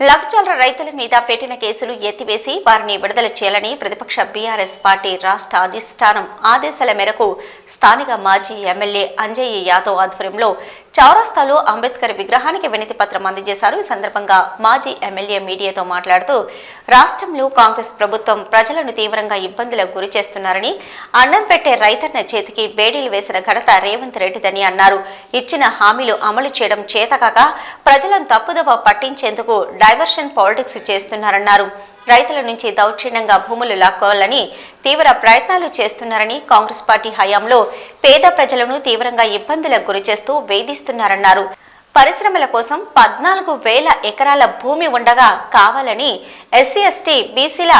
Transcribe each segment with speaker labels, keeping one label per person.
Speaker 1: లక్షల రైతుల మీద పెట్టిన కేసులు ఎత్తివేసి వారిని విడుదల చేయాలని ప్రతిపక్ష బీఆర్ఎస్ పార్టీ రాష్ట్ర అధిష్టానం ఆదేశాల మేరకు స్థానిక మాజీ ఎమ్మెల్యే అంజయ్య యాదవ్ ఆధ్వర్యంలో చౌరస్తాలో అంబేద్కర్ విగ్రహానికి వినతి పత్రం అందజేశారు. ఈ సందర్భంగా మాజీ ఎమ్మెల్యే మీడియాతో మాట్లాడుతూ రాష్ట్రంలో కాంగ్రెస్ ప్రభుత్వం ప్రజలను తీవ్రంగా ఇబ్బందులకు గురి చేస్తున్నారని అన్నం పెట్టే రైతన్న చేతికి బేడీలు వేసిన ఘనత రేవంత్ రెడ్డిదని అన్నారు. ఇచ్చిన హామీలు అమలు చేయడం చేతకాక ప్రజలను తప్పుదవ పట్టించేందుకు డైవర్షన్ పాలిటిక్స్ చేస్తున్నారన్నారు. రైతుల నుంచి దౌర్జన్యంగా భూములు లాక్కోవాలని తీవ్ర ప్రయత్నాలు చేస్తున్నారని కాంగ్రెస్ పార్టీ హయాంలో పేద ప్రజలను తీవ్రంగా ఇబ్బందులకు గురిచేస్తూ వేధిస్తున్నారన్నారు. పరిశ్రమల కోసం పద్నాలుగు వేల ఎకరాల భూమి ఉండగా కావాలని ఎస్సీ ఎస్టీ బీసీల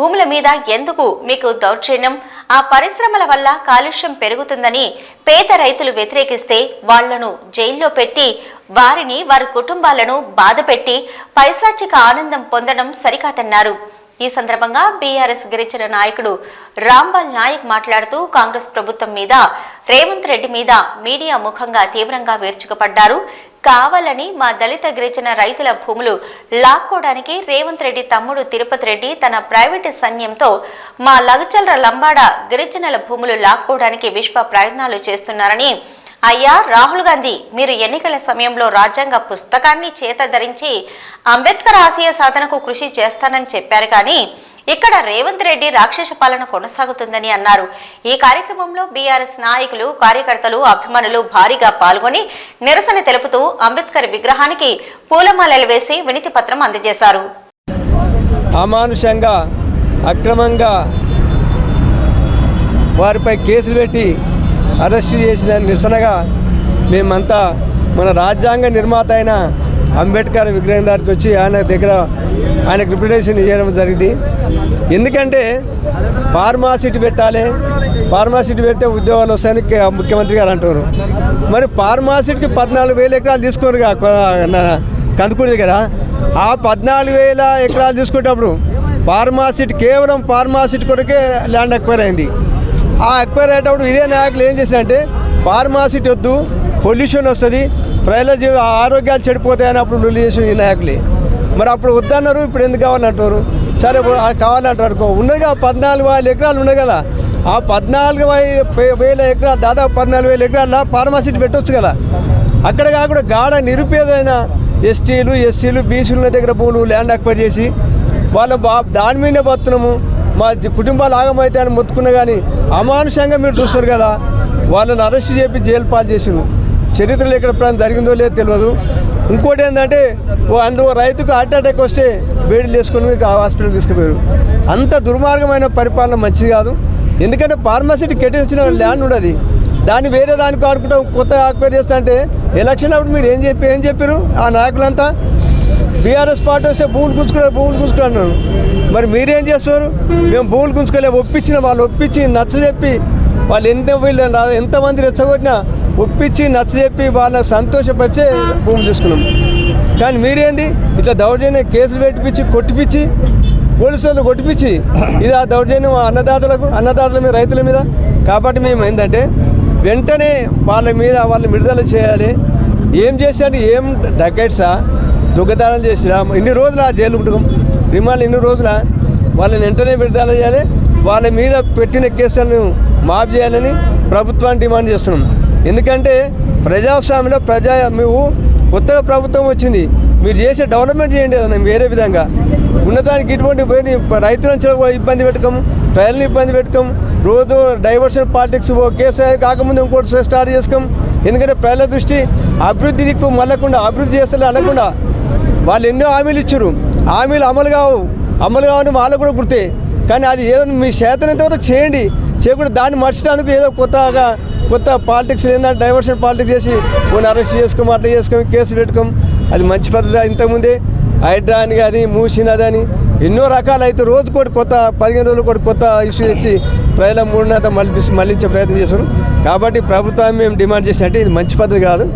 Speaker 1: భూముల మీద ఎందుకు మీకు దౌర్జన్యం? ఆ పరిశ్రమల వల్ల కాలుష్యం పెరుగుతుందని పేద రైతులు వ్యతిరేకిస్తే వాళ్ళను జైల్లో పెట్టి వారిని వారి కుటుంబాలను బాధపెట్టి పైశాచిక ఆనందం పొందడం సరికాదన్నారు. ఈ సందర్భంగా బీఆర్ఎస్ గిరిజన నాయకుడు రాంబాల్ నాయక్ మాట్లాడుతూ కాంగ్రెస్ ప్రభుత్వం మీద రేవంత్ రెడ్డి మీద మీడియా ముఖంగా తీవ్రంగా వేర్చుకుపడ్డారు. కావాలని మా దళిత గిరిజన రైతుల భూములు లాక్కోవడానికి రేవంత్ రెడ్డి తమ్ముడు తిరుపతి రెడ్డి తన ప్రైవేటు సైన్యంతో మా లగచల్ర లంబాడ గిరిజనుల భూములు లాక్కోవడానికి విశ్వ ప్రయత్నాలు చేస్తున్నారని అయ్యా రాహుల్ గాంధీ మీరు ఎన్నికల సమయంలో రాజ్యాంగ పుస్తకాన్ని చేత ధరించి అంబేద్కర్ ఆశయ సాధనకు కృషి చేస్తానని చెప్పారు కానీ ఇక్కడ రేవంత్ రెడ్డి రాక్షస పాలన కొనసాగుతుందని అన్నారు. ఈ కార్యక్రమంలో బీఆర్ఎస్ నాయకులు కార్యకర్తలు అభిమానులు భారీగా పాల్గొని నిరసన తెలుపుతూ అంబేద్కర్ విగ్రహానికి పూలమాలలు వేసి వినతి పత్రం అందజేశారు.
Speaker 2: అమానుషంగా అక్రమంగా వారిపై కేసులు పెట్టి అరెస్టు చేసిన నిరసనగా మేమంతా మన రాజ్యాంగ నిర్మాత అయిన అంబేద్కర్ విగ్రహం దగ్గరికి వచ్చి ఆయన దగ్గర ఆయనకు రిప్రజెంటేషన్ ఇవ్వడం జరిగింది. ఎందుకంటే ఫార్మాసిటీ పెట్టాలి ఫార్మాసిటీ పెడితే ఉద్యోగాలు వస్తాయని ముఖ్యమంత్రి గారు అంటున్నారు. మరి ఫార్మాసిటీకి పద్నాలుగు వేల ఎకరాలు తీసుకోరుగా కందుకూరి దగ్గర. ఆ పద్నాలుగు వేల ఎకరాలు తీసుకునేటప్పుడు ఫార్మాసిటీ కేవలం ఫార్మాసిటీ కొరకే ల్యాండ్ ఎక్వైర్ అయింది. ఆ ఎక్వైర్ అయ్యేటప్పుడు ఇదే నాయకులు ఏం చేసినంటే ఫార్మాసిటీ వద్దు పొల్యూషన్ వస్తుంది ప్రజల జీవ ఆరోగ్యాలు చెడిపోతాయని అప్పుడు లొల్లి చేసిన ఈ నాయకులే. మరి అప్పుడు వద్దన్నారు ఇప్పుడు ఎందుకు కావాలంటారు సరే కావాలంటారు అనుకో. ఉన్నది కదా పద్నాలుగు వేల ఎకరాలు ఉన్నాయి కదా. ఆ పద్నాలుగు వేల ఎకరాలు దాదాపు పద్నాలుగు వేల ఎకరాల ఫార్మాసిటీ పెట్టొచ్చు కదా. అక్కడ కాకుండా గాఢ నిరుపేదైన ఎస్టీలు ఎస్సీలు బీసీల దగ్గర భూములు ల్యాండ్ అక్వైర్ చేసి వాళ్ళ బా దాని మీద బతున్నాము. మా కుటుంబాలు ఆగమైతే అని మొత్తుకున్నా కానీ అమానుషంగా మీరు చూస్తారు కదా వాళ్ళని అరెస్ట్ చేపి జైలు పాలు చేసారు చరిత్రలో ఎక్కడ ఎప్పుడైనా జరిగిందో లేదో తెలియదు. ఇంకోటి ఏంటంటే ఓ అందు రైతుకు హార్ట్ అటాక్ వస్తే వేడి వేసుకొని మీకు హాస్పిటల్ తీసుకుపోయారు. అంత దుర్మార్గమైన పరిపాలన మంచిది కాదు. ఎందుకంటే ఫార్మసీకి కేటాయించిన ల్యాండ్ ఉండదు. దాన్ని వేరే దానికి ఆడుకుంటాం కొత్త ఆక్వైర్ చేస్తా అంటే ఎలక్షన్ అప్పుడు మీరు ఏం చెప్పి ఏం చెప్పారు ఆ నాయకులంతా? బీఆర్ఎస్ పార్టీ వస్తే భూములు గుంజుకున్నారు భూములు గుంజుకున్నారు మరి మీరేం చేస్తారు? మేము భూములు గుంజుకోలే ఒప్పించిన వాళ్ళు ఒప్పించి నచ్చ చెప్పి వాళ్ళు ఎంత వీళ్ళు ఎంతమంది రెచ్చగొట్టినా ఒప్పించి నచ్చ చెప్పి వాళ్ళని సంతోషపరిచే భూములు తీసుకున్నాం. కానీ మీరేంది? ఇట్లా దౌర్జన్యం కేసులు పెట్టిపించి కొట్టిపించి పోలీసు వాళ్ళు కొట్టిపించి ఇది ఆ దౌర్జన్యం అన్నదాతలకు అన్నదాతల మీద రైతుల మీద. కాబట్టి మేము ఏంటంటే వెంటనే వాళ్ళ మీద వాళ్ళని విడుదల చేయాలి. ఏం చేశాడు ఏం డకెట్సా? దొంగతనాలు చేసినా ఇన్ని రోజులు ఆ జైలు కుటుంబం రిమాండ్ ఇన్ని రోజుల? వాళ్ళని వెంటనే విడుదల చేయాలి. వాళ్ళ మీద పెట్టిన కేసులను మాఫ్ చేయాలని ప్రభుత్వాన్ని డిమాండ్ చేస్తున్నాం. ఎందుకంటే ప్రజాస్వామ్యంలో ప్రజా మేము కొత్తగా ప్రభుత్వం వచ్చింది. మీరు చేసే డెవలప్మెంట్ చేయండి కదా వేరే విధంగా. ఉన్నదానికి ఇటువంటి పోయి రైతులను ఇబ్బంది పెట్టకం ప్రజలను ఇబ్బంది పెట్టకం రోజు డైవర్షన్ పాలిటిక్స్ ఓ కాకముందు ఇంకోటి స్టార్ట్ చేసుకోం ఎందుకంటే ప్రజల దృష్టి అభివృద్ధి దిక్కు మళ్ళకుండా అభివృద్ధి చేస్తే అనకుండా వాళ్ళు ఎన్నో హామీలు ఇచ్చారు హామీలు అమలు కావు. అమలు కావని వాళ్ళకు కూడా గుర్తే. కానీ అది ఏదో మీ చేతనంత వరకు చేయండి. చేయకుండా దాన్ని మర్చడానికి ఏదో కొత్తగా కొత్త పాలిటిక్స్ ఏంటంటే డైవర్షన్ పాలిటిక్స్ చేసి కొన్ని అరెస్ట్ చేసుకోమో అట్లా చేసుకోం కేసులు పెట్టుకోం అది మంచి పద్ధతి ఇంతకుముందే. హైడ్రా అని కానీ మూసినది అని ఎన్నో రకాలు అయితే రోజు కూడా కొత్త పదిహేను రోజులు కూడా కొత్త ఇష్యూ తెచ్చి ప్రజల మూడునేత మళ్ళీ మళ్ళించే ప్రయత్నం చేశారు కాబట్టి ప్రభుత్వం మేము డిమాండ్ చేసి అంటే ఇది మంచి పద్ధతి కాదు.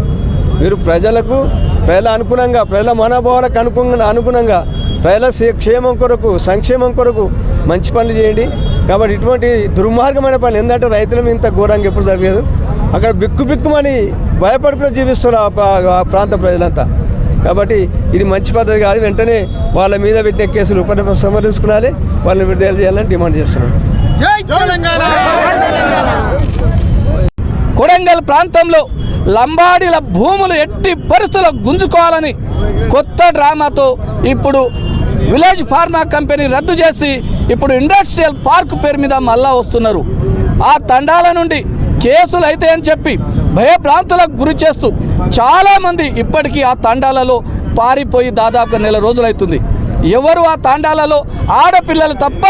Speaker 2: మీరు ప్రజలకు ప్రజల అనుగుణంగా ప్రజల మనోభావాలకు అనుగుణంగా అనుగుణంగా ప్రజల క్షేమం కొరకు సంక్షేమం కొరకు మంచి పనులు చేయండి. కాబట్టి ఇటువంటి దుర్మార్గమైన పనులు ఎందుకంటే రైతులు ఇంత ఘోరంగా ఎప్పుడు జరగలేదు. అక్కడ బిక్కు బిక్కుమని భయపడుకుని జీవిస్తారు ఆ ప్రా- ఆ ప్రాంత ప్రజలంతా. కాబట్టి ఇది మంచి పద్ధతి కాదు. వెంటనే వాళ్ళ మీద పెట్టిన కేసులు ఉపసంహరించుకునాలి వాళ్ళని విడుదల చేయాలని డిమాండ్ చేస్తున్నాం.
Speaker 3: కొడంగల్ ప్రాంతంలో లంబాడీల భూములు ఎట్టి పరిస్థితుల్లో గుంజుకోవాలని కొత్త డ్రామాతో ఇప్పుడు విలేజ్ ఫార్మా కంపెనీ రద్దు చేసి ఇప్పుడు ఇండస్ట్రియల్ పార్క్ పేరు మీద మళ్ళా వస్తున్నారు. ఆ తండాల నుండి కేసులు అయితే అని చెప్పి భయభ్రాంతులకు గురి చేస్తూ చాలామంది ఇప్పటికీ ఆ తండాలలో పారిపోయి దాదాపు నెల రోజులవుతుంది ఎవరు ఆ తాండాలలో ఆడపిల్లలు తప్ప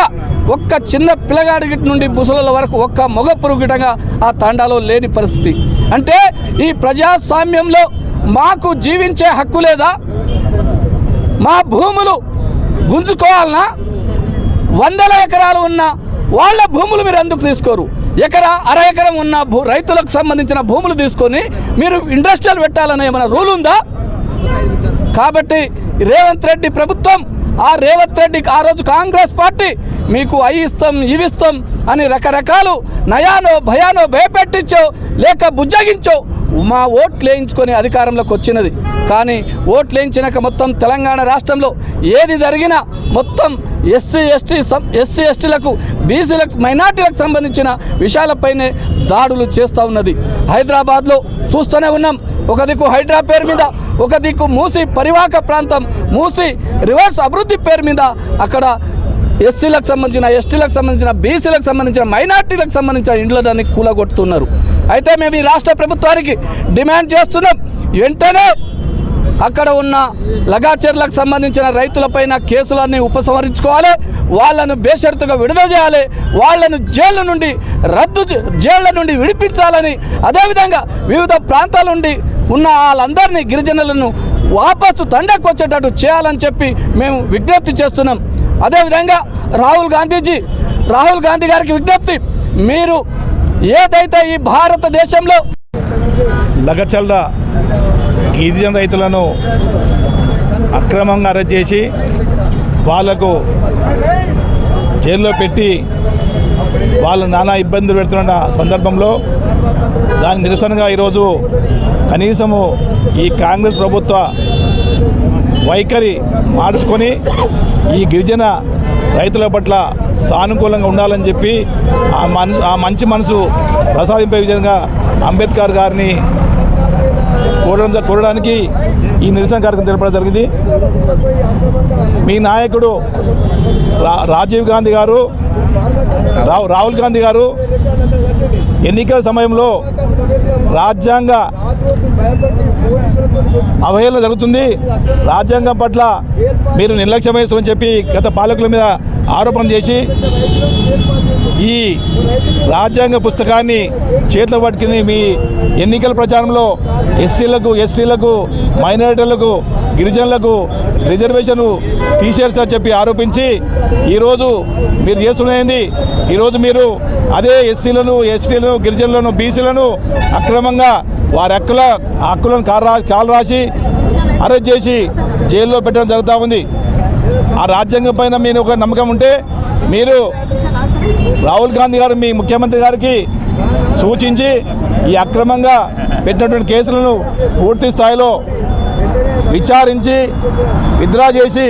Speaker 3: ఒక్క చిన్న పిల్లగాడి నుండి ముసలుల వరకు ఒక్క మొగ పురుగుటంగా ఆ తాండాలో లేని పరిస్థితి. అంటే ఈ ప్రజాస్వామ్యంలో మాకు జీవించే హక్కు లేదా? మా భూములు గుంజుకోవాలనా? వందల ఎకరాలు ఉన్న వాళ్ళ భూములు మీరు ఎందుకు తీసుకోరు? ఎకరా అర ఎకరం ఉన్న భూ రైతులకు సంబంధించిన భూములు తీసుకొని మీరు ఇండస్ట్రియల్ పెట్టాలనే ఏమైనా రూల్ ఉందా? కాబట్టి రేవంత్ రెడ్డి ప్రభుత్వం ఆ రేవంత్ రెడ్డికి ఆ రోజు కాంగ్రెస్ పార్టీ మీకు అయి ఇస్తాం ఇవి ఇస్తాం అని రకరకాలు నయానో భయానో భయపెట్టించో లేక బుజ్జగించో మా ఓట్లు వేయించుకొని అధికారంలోకి వచ్చినది. కానీ ఓట్లు వేయించినాక మొత్తం తెలంగాణ రాష్ట్రంలో ఏది జరిగినా మొత్తం ఎస్సీ ఎస్టీ ఎస్సీ ఎస్టీలకు బీసీలకు మైనార్టీలకు సంబంధించిన విషయాలపైనే దాడులు చేస్తూ ఉన్నది. హైదరాబాద్లో చూస్తూనే ఉన్నాం. ఒక దిక్కు హైడ్రా పేరు మీద ఒక దిక్కు మూసి పరివాహక ప్రాంతం మూసి రివర్స్ అభివృద్ధి పేరు మీద అక్కడ ఎస్సీలకు సంబంధించిన ఎస్టీలకు సంబంధించిన బీసీలకు సంబంధించిన మైనార్టీలకు సంబంధించిన ఇండ్లని కూలగొడుతున్నారు. అయితే మేము ఈ రాష్ట్ర ప్రభుత్వానికి డిమాండ్ చేస్తున్నాం వెంటనే అక్కడ ఉన్న లగాచెర్లకు సంబంధించిన రైతులపైన కేసులన్నీ ఉపసంహరించుకోవాలి వాళ్ళను బేషరతుగా విడుదల చేయాలి వాళ్ళను జైళ్ళ నుండి రద్దు జైళ్ళ నుండి విడిపించాలని అదేవిధంగా వివిధ ప్రాంతాల నుండి ఉన్న వాళ్ళందరినీ గిరిజనులను వాపసు తండకు వచ్చేటట్టు చేయాలని చెప్పి మేము విజ్ఞప్తి చేస్తున్నాం. అదేవిధంగా రాహుల్ గాంధీజీ రాహుల్ గాంధీ గారికి విజ్ఞప్తి మీరు ఏదైతే ఈ భారతదేశంలో
Speaker 4: లగచల్ల గిరిజన రైతులను అక్రమంగా అరెస్ట్ చేసి వాళ్ళకు జైల్లో పెట్టి వాళ్ళు నానా ఇబ్బందులు పెడుతున్న సందర్భంలో దాని నిరసనగా ఈరోజు కనీసము ఈ కాంగ్రెస్ ప్రభుత్వ వైఖరి మార్చుకొని ఈ గిరిజన రైతుల పట్ల సానుకూలంగా ఉండాలని చెప్పి ఆ మనసు ఆ మంచి మనసు ప్రసాదింపే విధంగా అంబేద్కర్ గారిని కోరడం కోరడానికి ఈ నిరసన కార్యక్రమం తెలపడం జరిగింది. మీ నాయకుడు రా రాజీవ్ గాంధీ గారు రాహుల్ గాంధీ గారు ఎన్నికల సమయంలో రాజ్యాంగ అవహేళన జరుగుతుంది. రాజ్యాంగం పట్ల మీరు నిర్లక్ష్యం వహిస్తామని చెప్పి గత పాలకుల మీద ఆరోపణ చేసి ఈ రాజ్యాంగ పుస్తకాన్ని చేతిలో పట్టుకుని మీ ఎన్నికల ప్రచారంలో ఎస్సీలకు ఎస్టీలకు మైనారిటీలకు గిరిజనులకు రిజర్వేషన్ తీసేస్తారని చెప్పి ఆరోపించి ఈరోజు మీరు చేస్తున్నది ఈరోజు మీరు అదే ఎస్సీలను ఎస్టీలను గిరిజనులను బీసీలను అక్రమంగా వారి హక్కుల హక్కులను కాలు రాసి అరెస్ట్ చేసి జైల్లో పెట్టడం జరుగుతూ ఉంది. ఆ రాజ్యాంగం పైన మీరు ఒక నమ్మకం ఉంటే మీరు రాహుల్ గాంధీ గారు మీ ముఖ్యమంత్రి గారికి సూచించి ఈ అక్రమంగా పెట్టినటువంటి కేసులను పూర్తి స్థాయిలో విచారించి విత్డ్రా చేసి